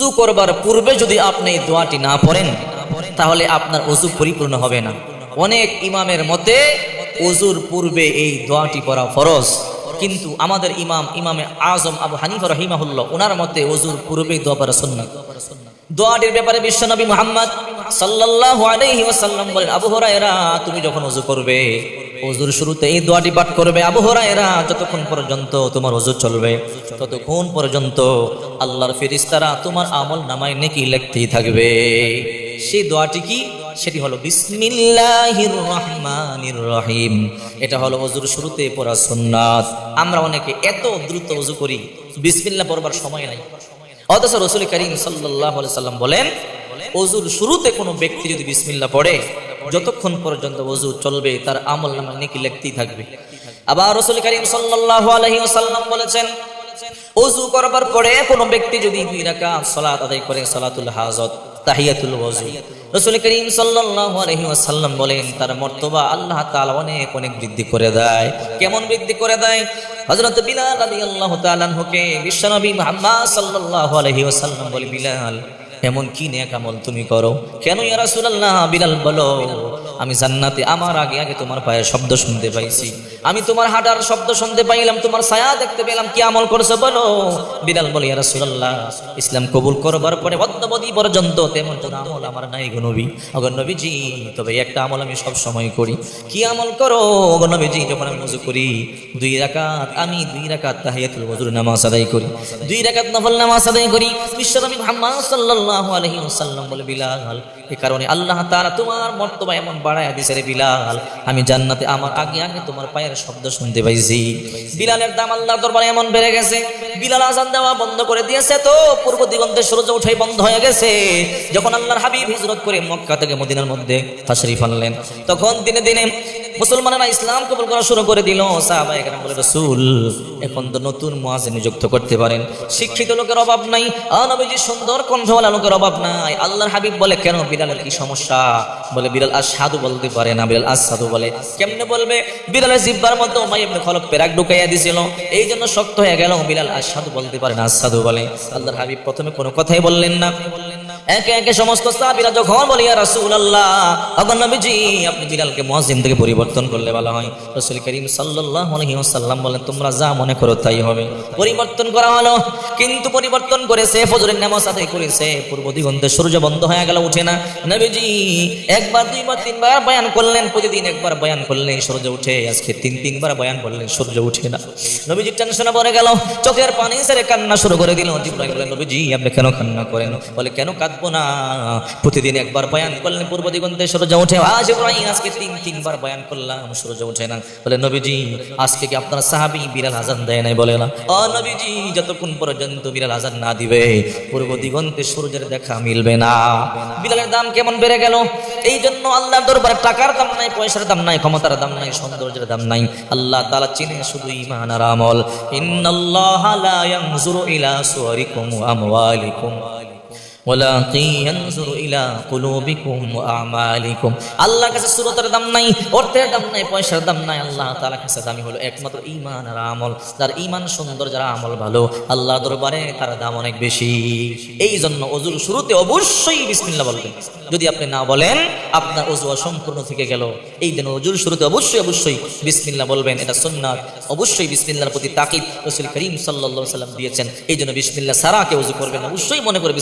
অজু করবার পূর্বে যদি আপনি দোয়াটি না পড়েন, তাহলে আপনার অজু পরিপূর্ণ হবে না। অনেক ইমামের মতে অজুর পূর্বে এই দোয়াটি পড়া ফরজ। কিন্তু আমাদের ইমাম, ইমামে আজম আবু হানিফা রহিমাহুল্লাহ, ওনার মতে অজুর পূর্বে দোয়া পড়া সুন্নাত। দোয়াটির ব্যাপারে বিশ্বনবী মুহাম্মদ সাল্লাল্লাহু আলাইহি ওয়াসাল্লাম বলেন, আবু হুরায়রা, তুমি যখন ওযু করবে ওযুর শুরুতে এই দোয়াটি পাঠ করবে, আবু হুরায়রা যতক্ষণ পর্যন্ত তোমার ওযু চলবে, ততক্ষণ পর্যন্ত আল্লাহর ফেরেশতারা তোমার আমল নামায় নেকি লিখতেই থাকবে। সেই দোয়াটি কি? সেটি হলো বিসমিল্লাহির রহমানির রহিম এটা হলো ওযুর শুরুতে পড়া সুন্নাত। আমরা অনেকে এত দ্রুত ওযু করি, বিসমিল্লাহ পড়বার সময় নাই। অথচ রসুল করিম সাল্লাহ সাল্লাম বলেন অজুর শুরুতে কোনো ব্যক্তি যদি বিসমিল্লা পড়ে যতক্ষণ পর্যন্ত অজু চলবে, তার আমল নামা নেকি লিখতেই থাকবে। আবার রসুল করিম সাল্লাহ আলহি সাল্লাম বলেছেন অজু করবার পরে কোনো ব্যক্তি যদি দুই রাকাত সালাত আদায় করে, সালাতুল হাজত, তাহিয়াতুল ওযু। রাসূল করিম সাল্লাল্লাহু আলাইহি ওয়াসাল্লাম বলেন, তার মর্তবা আল্লাহ তাআলা অনেক অনেক বৃদ্ধি করে দেয়। কেমন বৃদ্ধি করে দেয়? হযরত বিলাল রাদিয়াল্লাহু তাআলা আনহুকে, বিশ্বনবী মুহাম্মদ সাল্লাল্লাহু আলাইহি ওয়াসাল্লাম বলে, বিলাল এমন কি নেক আমল তুমি করো? কেন ইয়ারা রাসূলুল্লাহ বিলাল বলো। আমি জান্নাতে আমার আগে আগে তোমার পায়ের শব্দ শুনতে পাইছি। আমি তোমার হাঁটার শব্দ শুনতে পাইলাম, তোমার ছায়া দেখতে পেলাম, কি আমল করছ বলো? বিলাল বলে, ইয়া রাসূলুল্লাহ, ইসলাম কবুল করবার পরে অদ্যবধি পর্যন্ত তেমন কোন আমল আমার নাই গো নবী। অগর নবীজি, তবে একটা আমল আমি সব সময় করি। কি আমল করো? অগর নবীজি, যখন আমি ওযু করি, দুই রাকাত, আমি দুই রাকাত তাহিয়াতুল ওযুর নামাজ আদায় করি। দুই রাকাত নফল নামাজ আদায় করি। বিশ্বনবী মুহাম্মদ সাল্লাল্লাহু আলাইহি ওয়াসাল্লাম বলে, বিলাল এই কারণে আল্লাহ তারা তোমার মর্তবা এমন বাড়ায় দিছে রে বিলাল। আমি জান্নাতে আমার আগে আগে তোমার পায়ের শব্দ শুনতে পাইছি। বিলালের দাম আল্লাহ দরবারে এমন বেড়ে গেছে। বিলাল আজান দেওয়া বন্ধ করে দিয়েছে তো, পূর্ব দিগন্তে সূর্য উঠাই বন্ধ হয়ে গেছে। যখন আল্লাহর হাবিব হিজরত করে মক্কা থেকে মদিনার মধ্যে তাশরীফ আনলেন, তখন দিনে দিনে মুসলমানেরা ইসলাম কবুল করা শুরু করে দিল। একরাম বলে, রাসূল, এখন তো নতুন মহাজে নিযুক্ত করতে পারেন। শিক্ষিত লোকের অভাব নাই, আনবীজি সুন্দর কণ্ঠওয়ালা লোকের অভাব নাই। আল্লাহর হাবিব বলে, কেন বিড়ালের কি সমস্যা? বলে বিড়াল আর সাধু বলতে পারে না। বিলাল আসাদু বলে, কেমনে বলবে? বিলালের জিব্বার মধ্যে উমাই ইবনে খলক পেরাক ঢুকাইয়া দিছিল। এই জন্য শক্ত হয়ে গেল বিড়াল আর সাধু বলতে পারে না আসাদু বলে। আল্লাহর হাবিব প্রথমে কোনো কথাই বললেন না। একে একে সমস্ত সাহাবীরা যখন বলি, ইয়া রাসূলুল্লাহ তখন নবীজি, আপনি বিলালকে মুয়াজ্জিন থেকে পরিবর্তন করলে ভালো হয়, রাসূল করিম সাল্লাল্লাহু আলাইহি ওয়াসাল্লাম বলেন, তোমরা যা মনে করো তাই হবে। পরিবর্তন করা হলো, কিন্তু পরিবর্তন করেছে ফজরের নামাজ আদায় করেছে পূর্ব দিগন্তে সূর্য বন্ধ হয়ে গেল, উঠে না। নবীজি একবার, দুইবার, তিনবার বয়ান করলেন, প্রতিদিন একবার বয়ান করলেন, সূর্য উঠে, আজকে তিন, তিনবার বয়ান করলেন, সূর্য উঠে না। নবীজি টেনশনে পড়ে গেল, চোখের পানি ছেড়ে কান্না শুরু করে দিল। জিব্রাইল নবীজি, আপনি কেন কান্না করেন? বলে, কেন কাঁদবো না। প্রতিদিন একবার বয়ান করলেন পূর্ব দিগন্তে সূর্য উঠে। আজ আজকে তিন, তিনবার বয়ান করলাম, সূর্য উঠে না। বলে, নবীজি, আজকে কি আপনার সাহাবী বিড়াল আজান দেয় নাই বলে না? ও নবীজি, যতক্ষণ পর্যন্ত বিড়াল আজান না দিবে, পূর্ব দিগন্তে সূর্যের দেখা মিলবে না। বিড়ালের দাম কেমন বেড়ে গেল? এই জন্য আল্লাহর দরবারে টাকার দাম নাই, পয়সার দাম নাই, ক্ষমতার দাম নাই, সৌন্দর্যের দাম নাই। আল্লাহ তাআলা চিনে শুধু ঈমান আর আমল। ইন্নাল্লাহা লা ইয়ানজুরু ইলা সুওয়ারিকুম ওয়া আমওয়ালিকুম। এই জন্য শুরুতে অবশ্যই যদি আপনি না বলেন, আপনার ওজু অসম্পূর্ণ থেকে গেল। এই জন্য ওজুর শুরুতে অবশ্যই অবশ্যই বিসমিল্লাহ বলবেন। এটা সুন্নাত। অবশ্যই বিসমিল্লাহর প্রতি তাকিদ। রাসূল করিম সাল্লাল্লাহু সাল্লাম দিয়েছেন। এই জন্য বিসমিল্লাহ সারা কেউ ওজু করবেন অবশ্যই মনে করে